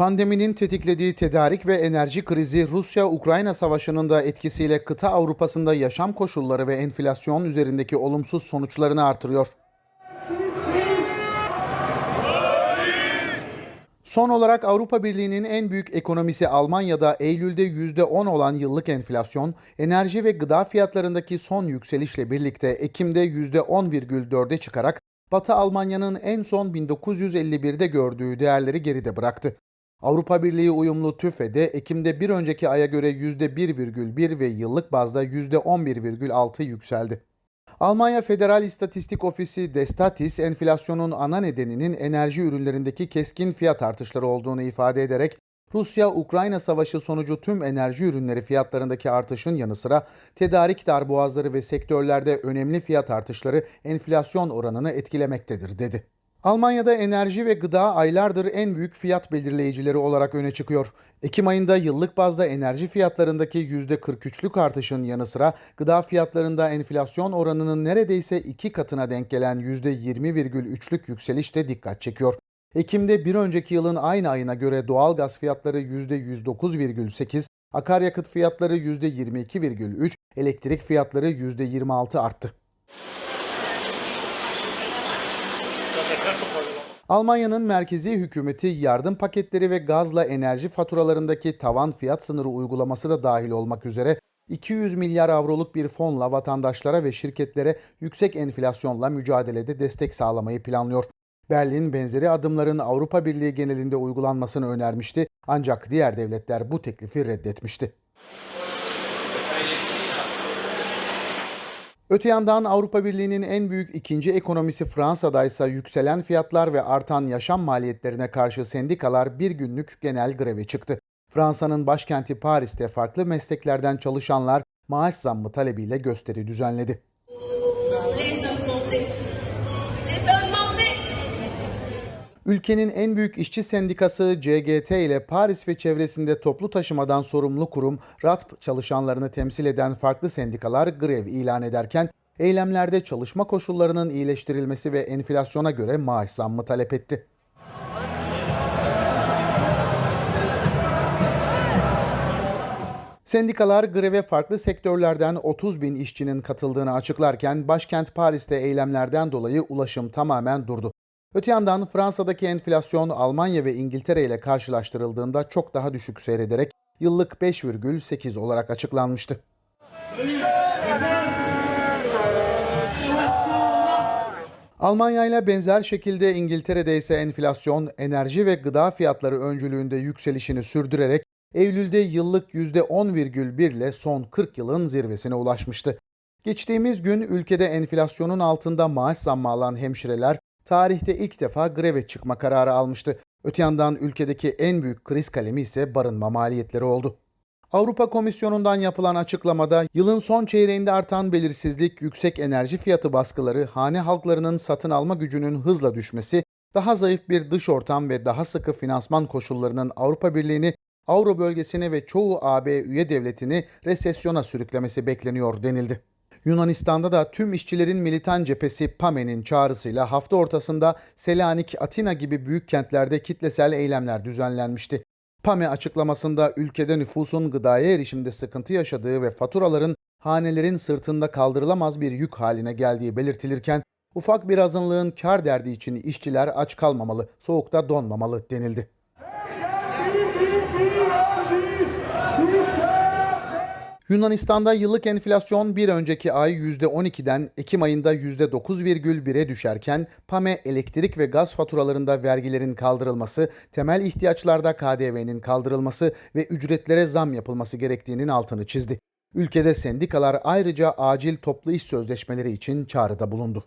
Pandeminin tetiklediği tedarik ve enerji krizi Rusya-Ukrayna savaşının da etkisiyle kıta Avrupa'sında yaşam koşulları ve enflasyon üzerindeki olumsuz sonuçlarını artırıyor. Son olarak Avrupa Birliği'nin en büyük ekonomisi Almanya'da Eylül'de %10 olan yıllık enflasyon, enerji ve gıda fiyatlarındaki son yükselişle birlikte Ekim'de %10,4'e çıkarak Batı Almanya'nın en son 1951'de gördüğü değerleri geride bıraktı. Avrupa Birliği uyumlu TÜFE'de Ekim'de bir önceki aya göre %1,1 ve yıllık bazda %11,6 yükseldi. Almanya Federal İstatistik Ofisi Destatis, enflasyonun ana nedeninin enerji ürünlerindeki keskin fiyat artışları olduğunu ifade ederek, Rusya-Ukrayna savaşı sonucu tüm enerji ürünleri fiyatlarındaki artışın yanı sıra tedarik darboğazları ve sektörlerde önemli fiyat artışları enflasyon oranını etkilemektedir, dedi. Almanya'da enerji ve gıda aylardır en büyük fiyat belirleyicileri olarak öne çıkıyor. Ekim ayında yıllık bazda enerji fiyatlarındaki %43'lük artışın yanı sıra gıda fiyatlarında enflasyon oranının neredeyse iki katına denk gelen %20,3'lük yükseliş de dikkat çekiyor. Ekim'de bir önceki yılın aynı ayına göre doğal gaz fiyatları %109,8, akaryakıt fiyatları %22,3, elektrik fiyatları %26 arttı. Almanya'nın merkezi hükümeti yardım paketleri ve gazla enerji faturalarındaki tavan fiyat sınırı uygulaması da dahil olmak üzere 200 milyar avroluk bir fonla vatandaşlara ve şirketlere yüksek enflasyonla mücadelede destek sağlamayı planlıyor. Berlin benzeri adımların Avrupa Birliği genelinde uygulanmasını önermişti ancak diğer devletler bu teklifi reddetmişti. Öte yandan Avrupa Birliği'nin en büyük ikinci ekonomisi Fransa'da ise yükselen fiyatlar ve artan yaşam maliyetlerine karşı sendikalar bir günlük genel greve çıktı. Fransa'nın başkenti Paris'te farklı mesleklerden çalışanlar maaş zammı talebiyle gösteri düzenledi. Ülkenin en büyük işçi sendikası CGT ile Paris ve çevresinde toplu taşımadan sorumlu kurum RATP çalışanlarını temsil eden farklı sendikalar grev ilan ederken eylemlerde çalışma koşullarının iyileştirilmesi ve enflasyona göre maaş zammı talep etti. Sendikalar greve farklı sektörlerden 30 bin işçinin katıldığını açıklarken başkent Paris'te eylemlerden dolayı ulaşım tamamen durdu. Öte yandan Fransa'daki enflasyon Almanya ve İngiltere ile karşılaştırıldığında çok daha düşük seyrederek yıllık 5,8 olarak açıklanmıştı. Almanya ile benzer şekilde İngiltere'de ise enflasyon enerji ve gıda fiyatları öncülüğünde yükselişini sürdürerek Eylül'de yıllık %10,1 ile son 40 yılın zirvesine ulaşmıştı. Geçtiğimiz gün ülkede enflasyonun altında maaş zammı alan hemşireler tarihte ilk defa greve çıkma kararı almıştı. Öte yandan ülkedeki en büyük kriz kalemi ise barınma maliyetleri oldu. Avrupa Komisyonu'ndan yapılan açıklamada yılın son çeyreğinde artan belirsizlik, yüksek enerji fiyatı baskıları, hane halklarının satın alma gücünün hızla düşmesi, daha zayıf bir dış ortam ve daha sıkı finansman koşullarının Avrupa Birliği'ni, Avro bölgesini ve çoğu AB üye devletini resesyona sürüklemesi bekleniyor denildi. Yunanistan'da da tüm işçilerin militan cephesi PAME'nin çağrısıyla hafta ortasında Selanik, Atina gibi büyük kentlerde kitlesel eylemler düzenlenmişti. PAME açıklamasında ülkede nüfusun gıdaya erişimde sıkıntı yaşadığı ve faturaların hanelerin sırtında kaldırılamaz bir yük haline geldiği belirtilirken, ufak bir azınlığın kar derdi için işçiler aç kalmamalı, soğukta donmamalı denildi. Yunanistan'da yıllık enflasyon bir önceki ay %12'den Ekim ayında %9,1'e düşerken PAME elektrik ve gaz faturalarında vergilerin kaldırılması, temel ihtiyaçlarda KDV'nin kaldırılması ve ücretlere zam yapılması gerektiğinin altını çizdi. Ülkede sendikalar ayrıca acil toplu iş sözleşmeleri için çağrıda bulundu.